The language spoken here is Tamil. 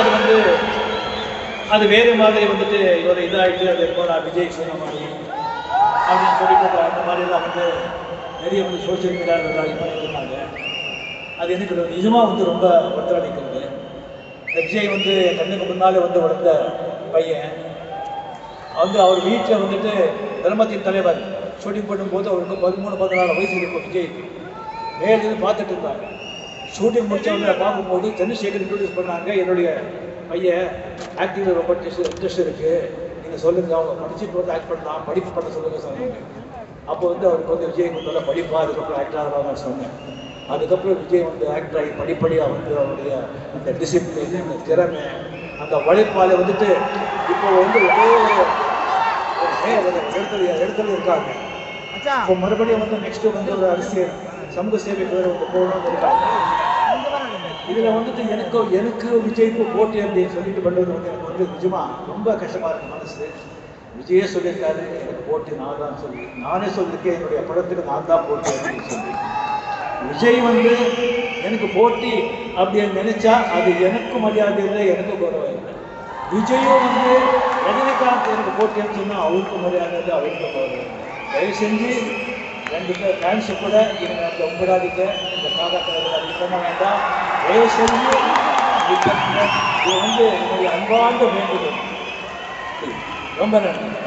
போது வந்து அது வேறு மாதிரி வந்துட்டு இவர் இதாகிட்டு அது எப்போ நான் விஜய் சொன்ன மாதிரி அப்படின்னு சொல்லிட்டு அந்த மாதிரிலாம் வந்து நிறைய வந்து சோசியல் மீடியாவில் இது பண்ணிட்டு இருந்தாங்க அது எனக்கு நிஜமாக வந்து ரொம்ப ஒத்துழைக்கிறது. விஜய் வந்து கண்ணுக்கு முன்னாலே வந்து வளர்ந்த பையன். வந்து அவர் வீட்டில் வந்துட்டு தர்மத்தின் தலைவர். ஷூட்டிங் பண்ணும்போது அவருக்கு பதிமூணு பதினாலு வயசு இருக்கும் விஜய்க்கு. மேலிருந்து பார்த்துட்டு இருந்தாங்க ஷூட்டிங் உடனே பார்க்கும்போது சந்திரசேகர் இன்ட்ரடியூஸ் பண்ணாங்க. என்னுடைய பையன் ஆக்டிங்கில் ரொம்ப இன்ட்ரெஸ்ட் இருக்குது நீங்கள் சொல்லுங்கள் அவங்க படிச்சுட்டு வந்து ஆக்ட் பண்ணலாம். படிப்பு பண்ண சொல்லுங்கள் சொன்னாங்க. அப்போ வந்து அவருக்கு வந்து விஜய் முதல்ல படிப்பா அதுக்கப்புறம் ஆக்டர் ஆகலாம் சொன்னேன். அதுக்கப்புறம் விஜய் வந்து ஆக்டர் ஆகி படிப்படியாக வந்து அவருடைய அந்த டிசிப்ளின் அந்த திறமை அந்த உழைப்பால் வந்துட்டு இப்போ வந்து ஒரே இடத்துல இடத்துல இருக்காங்க. இப்போ மறுபடியும் வந்து நெக்ஸ்ட் வந்து ஒரு அரசியல் சமூக சேவைக்கு வந்து போகணும்னு இருக்காங்க. இதில் வந்துட்டு எனக்கு எனக்கு விஜய்க்கு போட்டி அப்படின்னு சொல்லிட்டு பண்ணுறது வந்து எனக்கு வந்து நிஜமாக ரொம்ப கஷ்டமாக இருக்குது மனசு. விஜயே சொல்லியிருக்காரு எனக்கு போட்டி நான் தான் சொல்லி. நானே சொல்லியிருக்கேன் என்னுடைய படத்துக்கு நான் தான் போட்டி அப்படின்னு சொல்லி. விஜய் வந்து எனக்கு போட்டி அப்படின்னு நினைச்சா அது எனக்கும் மரியாதை இல்லை எனக்கும் கௌரவம் இல்லை. விஜயும் வந்து ரஜினிகாந்த் எனக்கு போட்டின்னு சொன்னால் அவருக்கும் மரியாதை இல்லை அவருக்கு கௌரவம் இல்லை. தயவு செஞ்சு இருக்கிற ஃபேன்ஸு கூட இவங்க அந்த உங்களாதிக்க இந்த காதா கலர் அப்படி பண்ண வேண்டாம். தயவு செஞ்சு இது வந்து என்னுடைய அன்பார்ந்த வேண்டுகோள் ரொம்ப நன்றி.